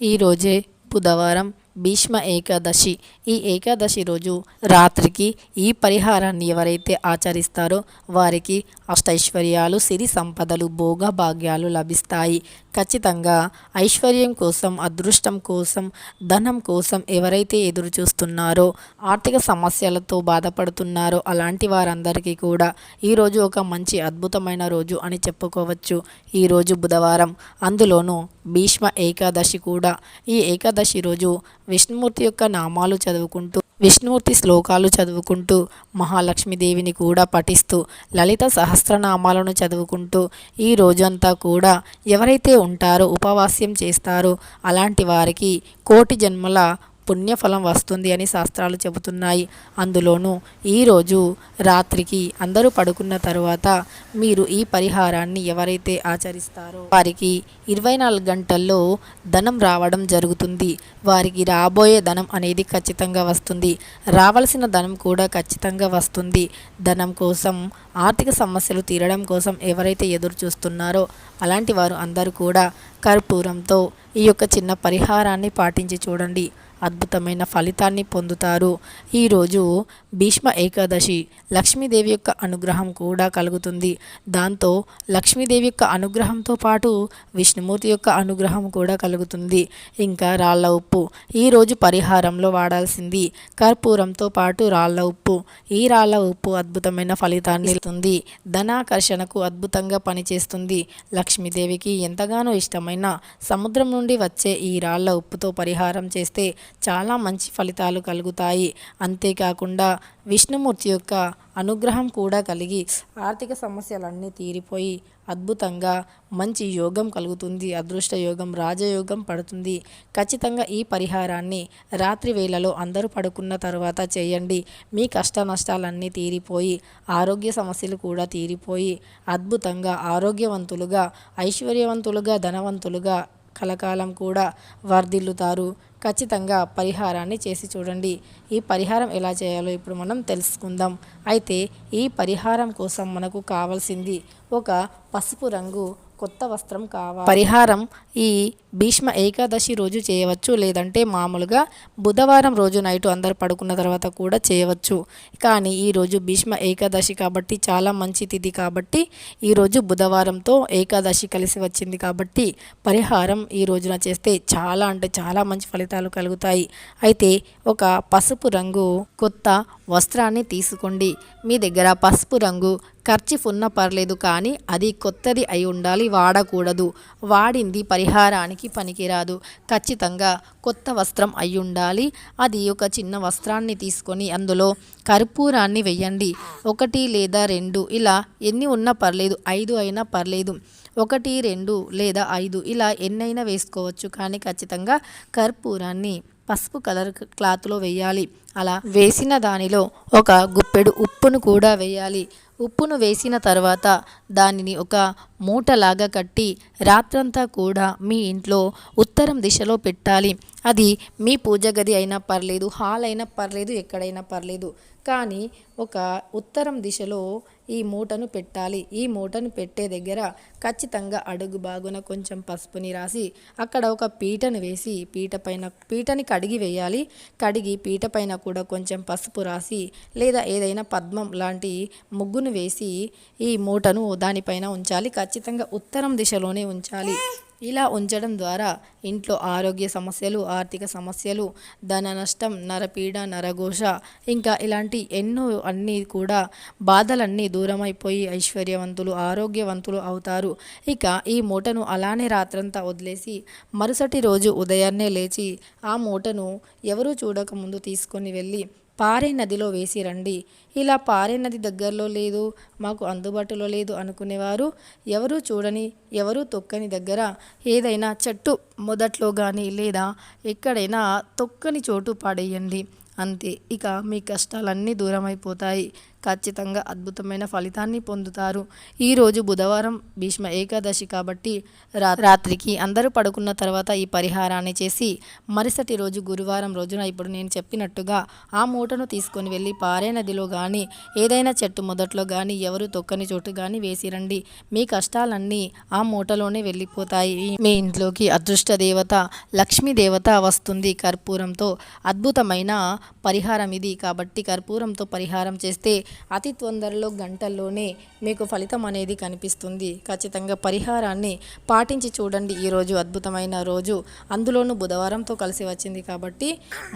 ఈరోజే బుధవారం భీష్మ ఏకాదశి. ఈ ఏకాదశి రోజు రాత్రికి ఈ పరిహారాన్ని ఎవరైతే ఆచరిస్తారో వారికి అష్టైశ్వర్యాలు సిరి సంపదలు భోగ భాగ్యాలు లభిస్తాయి. ఖచ్చితంగా ఐశ్వర్యం కోసం అదృష్టం కోసం ధనం కోసం ఎవరైతే ఎదురు చూస్తున్నారో ఆర్థిక సమస్యలతో బాధపడుతున్నారో అలాంటి వారందరికీ కూడా ఈరోజు ఒక మంచి అద్భుతమైన రోజు అని చెప్పుకోవచ్చు. ఈరోజు బుధవారం. అందులోనూ భీష్మ ఏకాదశి కూడా. ఈ ఏకాదశి రోజు విష్ణుమూర్తి యొక్క నామాలు చదువుకుంటూ విష్ణుమూర్తి శ్లోకాలు చదువుకుంటూ మహాలక్ష్మీదేవిని కూడా పఠిస్తూ లలిత సహస్రనామాలను చదువుకుంటూ ఈ రోజంతా కూడా ఎవరైతే ఉంటారో ఉపవాస్యం చేస్తారో అలాంటి వారికి కోటి జన్మల పుణ్యఫలం వస్తుంది అని శాస్త్రాలు చెబుతున్నాయి. అందులోనూ ఈరోజు రాత్రికి అందరూ పడుకున్న తరువాత మీరు ఈ పరిహారాన్ని ఎవరైతే ఆచరిస్తారో వారికి ఇరవై నాలుగు గంటల్లో ధనం రావడం జరుగుతుంది. వారికి రాబోయే ధనం అనేది ఖచ్చితంగా వస్తుంది. రావలసిన ధనం కూడా ఖచ్చితంగా వస్తుంది. ధనం కోసం ఆర్థిక సమస్యలు తీరడం కోసం ఎవరైతే ఎదురు చూస్తున్నారో అలాంటి వారు అందరూ కూడా కర్పూరంతో ఈ యొక్క చిన్న పరిహారాన్ని పాటించి చూడండి. అద్భుతమైన ఫలితాన్ని పొందుతారు. ఈరోజు భీష్మ ఏకాదశి లక్ష్మీదేవి యొక్క అనుగ్రహం కూడా కలుగుతుంది. దాంతో లక్ష్మీదేవి యొక్క అనుగ్రహంతో పాటు విష్ణుమూర్తి యొక్క అనుగ్రహం కూడా కలుగుతుంది. ఇంకా రాళ్ళ ఉప్పు. ఈరోజు పరిహారంలో వాడాల్సింది కర్పూరంతో పాటు రాళ్ళ ఉప్పు. ఈ రాళ్ళ ఉప్పు అద్భుతమైన ఫలితాన్ని ఇస్తుంది. ధనాకర్షణకు అద్భుతంగా పనిచేస్తుంది. లక్ష్మీదేవికి ఎంతగానో ఇష్టమైన సముద్రం నుండి వచ్చే ఈ రాళ్ళ ఉప్పుతో పరిహారం చేస్తే చాలా మంచి ఫలితాలు కలుగుతాయి. అంతేకాకుండా విష్ణుమూర్తి యొక్క అనుగ్రహం కూడా కలిగి ఆర్థిక సమస్యలన్నీ తీరిపోయి అద్భుతంగా మంచి యోగం కలుగుతుంది. అదృష్ట యోగం రాజయోగం పడుతుంది. ఖచ్చితంగా ఈ పరిహారాన్ని రాత్రి వేళలో అందరూ పడుకున్న తర్వాత చేయండి. మీ కష్ట నష్టాలన్నీ తీరిపోయి ఆరోగ్య సమస్యలు కూడా తీరిపోయి అద్భుతంగా ఆరోగ్యవంతులుగా ఐశ్వర్యవంతులుగా ధనవంతులుగా కలకాలం కూడా వర్ధిల్లుతారు. ఖచ్చితంగా పరిహారాన్ని చేసి చూడండి. ఈ పరిహారం ఎలా చేయాలో ఇప్పుడు మనం తెలుసుకుందాం. అయితే ఈ పరిహారం కోసం మనకు కావాల్సింది ఒక పసుపు రంగు కొత్త వస్త్రం కావాలి. పరిహారం ఈ భీష్మ ఏకాదశి రోజు చేయవచ్చు లేదంటే మామూలుగా బుధవారం రోజు నైటు అందరు పడుకున్న తర్వాత కూడా చేయవచ్చు. కానీ ఈరోజు భీష్మ ఏకాదశి కాబట్టి చాలా మంచి తిథి కాబట్టి ఈరోజు బుధవారంతో ఏకాదశి కలిసి వచ్చింది కాబట్టి పరిహారం ఈ రోజున చేస్తే చాలా అంటే చాలా మంచి ఫలితాలు కలుగుతాయి. అయితే ఒక పసుపు రంగు కొత్త వస్త్రాన్ని తీసుకోండి. మీ దగ్గర పసుపు రంగు ఖర్చిఫ్ ఉన్న పర్లేదు కానీ అది కొత్తది అయి ఉండాలి వాడకూడదు. వాడింది పరిహారానికి పనికిరాదు. ఖచ్చితంగా కొత్త వస్త్రం అయి ఉండాలి. అది ఒక చిన్న వస్త్రాన్ని తీసుకొని అందులో కర్పూరాన్ని వెయ్యండి. ఒకటి లేదా రెండు ఇలా ఎన్ని ఉన్నా పర్లేదు ఐదు అయినా పర్లేదు. ఒకటి రెండు లేదా ఐదు ఇలా ఎన్నైనా వేసుకోవచ్చు. కానీ ఖచ్చితంగా కర్పూరాన్ని పసుపు కలర్ క్లాత్లో వేయాలి అలా వేసిన దానిలో ఒక గుప్పెడు ఉప్పును కూడా వేయాలి ఉప్పును వేసిన తర్వాత దానిని ఒక మూటలాగా కట్టి రాత్రంతా కూడా మీ ఇంట్లో ఉత్తరం దిశలో పెట్టాలి. అది మీ పూజ గది అయినా పర్లేదు హాల్ అయినా పర్లేదు ఎక్కడైనా పర్లేదు. కానీ ఒక ఉత్తరం దిశలో ఈ మూటను పెట్టాలి. ఈ మూటను పెట్టే దగ్గర ఖచ్చితంగా అడుగు బాగున కొంచెం పసుపుని రాసి అక్కడ ఒక పీటను వేసి పీట పైన పీటని కడిగి వేయాలి. కడిగి పీట పైన కూడా కొంచెం పసుపు రాసి లేదా ఏదైనా పద్మం లాంటి ముగ్గును వేసి ఈ మూటను దానిపైన ఉంచాలి. ఖచ్చితంగా ఉత్తరం దిశలోనే ఉంచాలి. ఇలా ఉంచడం ద్వారా ఇంట్లో ఆరోగ్య సమస్యలు ఆర్థిక సమస్యలు ధన నష్టం నరపీడ నరఘోష ఇంకా ఇలాంటి ఎన్నో అన్నీ కూడా బాధలన్నీ దూరమైపోయి ఐశ్వర్యవంతులు ఆరోగ్యవంతులు అవుతారు. ఇక ఈ మూటను అలానే రాత్రంతా వదిలేసి మరుసటి రోజు ఉదయాన్నే లేచి ఆ మూటను ఎవరూ చూడకముందు తీసుకొని వెళ్ళి పారే నదిలో వేసి రండి. ఇలా పారే నది దగ్గరలో లేదు మాకు అందుబాటులో లేదు అనుకునేవారు ఎవరు చూడని ఎవరు తొక్కని దగ్గర ఏదైనా చెట్టు మొదట్లో కానీ లేదా ఎక్కడైనా తొక్కని చోటు పడేయండి. అంతే. ఇక మీ కష్టాలన్నీ దూరం అయిపోతాయి ఖచ్చితంగా అద్భుతమైన ఫలితాన్ని పొందుతారు. ఈరోజు బుధవారం భీష్మ ఏకాదశి కాబట్టి రా రాత్రికి అందరూ పడుకున్న తర్వాత ఈ పరిహారాన్ని చేసి మరుసటి రోజు గురువారం రోజున ఇప్పుడు నేను చెప్పినట్టుగా ఆ మూటను తీసుకొని వెళ్ళి పారే నదిలో కానీ ఏదైనా చెట్టు మొదట్లో కానీ ఎవరు తొక్కని చోటు కానీ వేసిరండి. మీ కష్టాలన్నీ ఆ మూటలోనే వెళ్ళిపోతాయి. మీ ఇంట్లోకి అదృష్ట దేవత లక్ష్మీ దేవత వస్తుంది. కర్పూరంతో అద్భుతమైన పరిహారం ఇది. కాబట్టి కర్పూరంతో పరిహారం చేస్తే అతి తొందరలో గంటల్లోనే మీకు ఫలితం అనేది కనిపిస్తుంది. ఖచ్చితంగా పరిహారాన్ని పాటించి చూడండి. ఈరోజు అద్భుతమైన రోజు. అందులోనూ బుధవారంతో కలిసి వచ్చింది కాబట్టి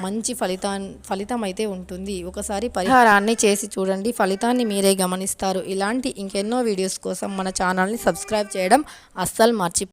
మంచి ఫలితా ఫలితం అయితే ఉంటుంది. ఒకసారి పరిహారాన్ని చేసి చూడండి. ఫలితాన్ని మీరే గమనిస్తారు. ఇలాంటి ఇంకెన్నో వీడియోస్ కోసం మన ఛానల్ని సబ్స్క్రైబ్ చేయడం అస్సలు మర్చి